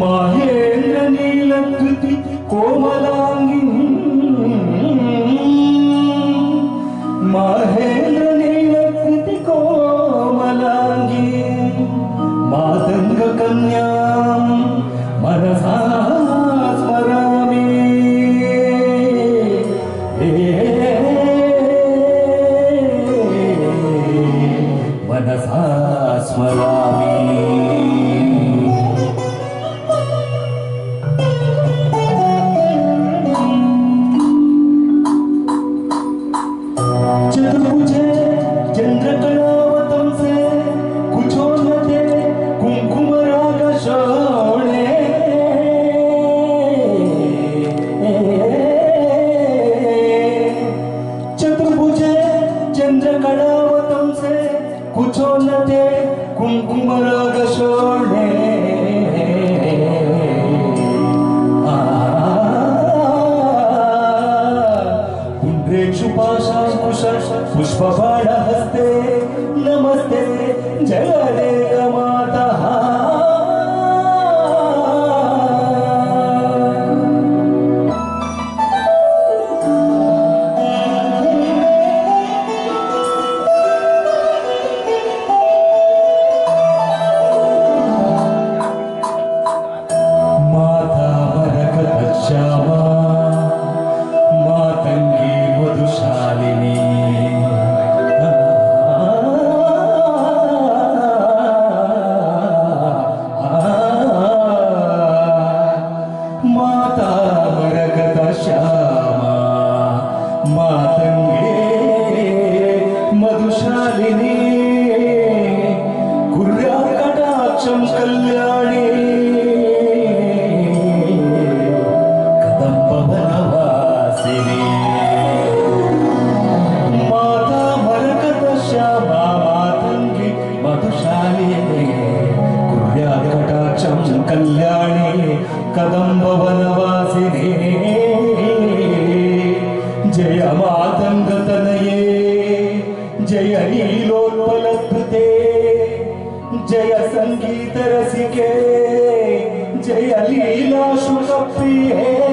महेंद्र नीलकृति कोमलाङ्गिनी माहेन नीलकृति कोमलाङ्गी मातङ्गकन्यां मनसा स्मरामि मनसा स्मरा चंद्र कड़ावतम से कुछ न थे कुमकुम राग शोले। पुष्पाशा कुश पुष्पबाण हस्ते, नमस्ते, जय हरे 想 जय सङ्गीतरसिके जय लीला शुकप्रिये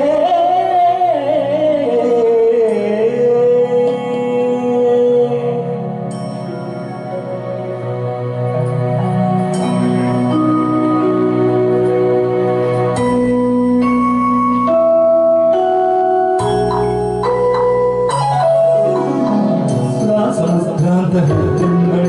सर्वलोकप्रिये पल्लकी वादन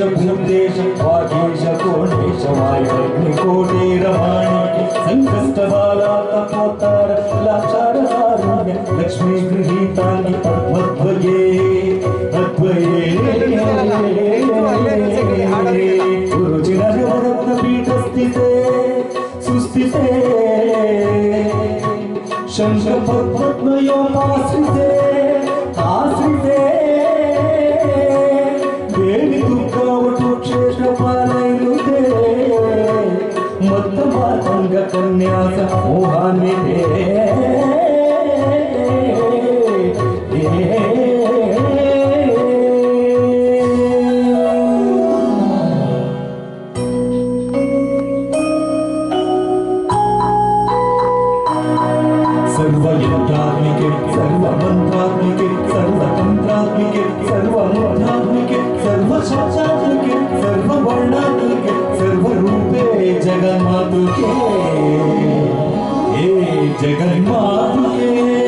यक्षेश भूतेश वागेश कोणेश वायुग्निकोटे रमाणि सङ्कष्टबाला तपोत्तर लाक्षारहारुण्य लक्ष्मी गृहीतानि पद्मध्वये अद्वये गुरुजिनरत्नपीठस्थिते सुस्थिते शङ्खपद्मयोपाश्रिते मोहान्विते सर्वयन्त्रात्मिके सर्वमन्त्रात्मिके सर्वतन्त्रात्मिके सर्वमूर्धात्मिके सर्वशास्त्रात्मिके सर्ववर्णात्मिके सर्वरूपे जगन्मातुके। हे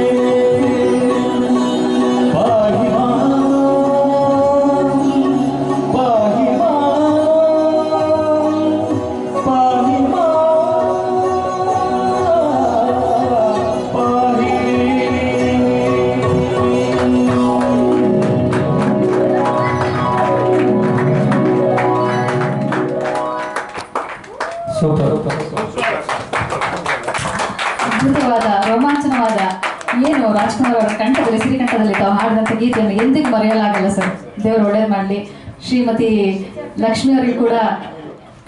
ರೋಮಾಂಚನವಾದ ಏನು ರಾಜ್ಕುಮಾರ್ ಅವರ ಕಂಠದಲ್ಲಿ ಸಿರಿಕಂಠದಲ್ಲಿ ತಾವು ಹಾಡಿದಂಥ ಗೀತೆಯನ್ನು ಎಂದಿಗೂ ಮರೆಯಲಾಗಲ್ಲ ಸರ್. ದೇವರು ಒಳ್ಳೇದು ಮಾಡಲಿ. ಶ್ರೀಮತಿ ಲಕ್ಷ್ಮಿ ಕೂಡ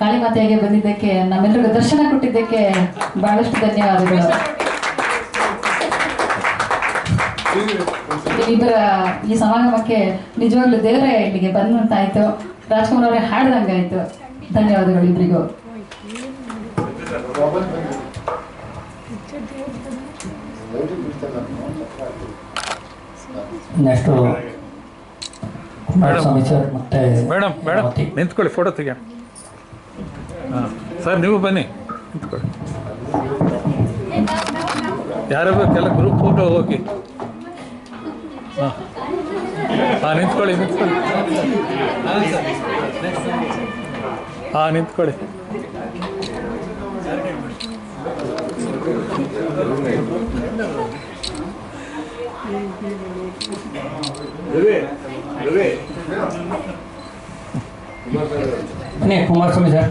ಕಾಳಿಮಾತೆಯಾಗಿ ಬಂದಿದ್ದಕ್ಕೆ ನಮ್ಮೆಲ್ಲರಿಗೂ ದರ್ಶನ ಕೊಟ್ಟಿದ್ದಕ್ಕೆ ಬಹಳಷ್ಟು ಧನ್ಯವಾದಗಳು. ಇಬ್ಬರ ಈ ಸಮಾಗಮಕ್ಕೆ ನಿಜವಾಗ್ಲು ದೇವರೇ ಇಲ್ಲಿಗೆ ಬಂದಂತಾಯ್ತು. ರಾಜ್ಕುಮಾರ್ ಅವರೇ ಹಾಡ್ದಂಗಾಯ್ತು. ಧನ್ಯವಾದಗಳು ಇಬ್ಬರಿಗೂ ನೆಕ್ಸ್ಟ್ ಕುಮಾರಸ್ವಾಮಿ ಸರ್ ಮತ್ತೆ ಮೇಡಮ್ ಮೇಡಮ್. ನಿಂತ್ಕೊಳ್ಳಿ ಫೋಟೋ ತೆಗೆ ಹಾಂ ಸರ್ ನೀವು ಬನ್ನಿ. ನಿಂತ್ಕೊಳ್ಳಿ. ಯಾರೋ ಕೆಲ ಗ್ರೂಪ್ ಫೋಟೋ ಹೋಗಿ. ಹಾಂ. ಹಾಂ ನಿಂತ್ಕೊಳ್ಳಿ ನಿಂತ್ಕೊಳ್ಳಿ. ಹಾಂ ನಿಂತ್ಕೊಳ್ಳಿ. 네, 고맙습니다.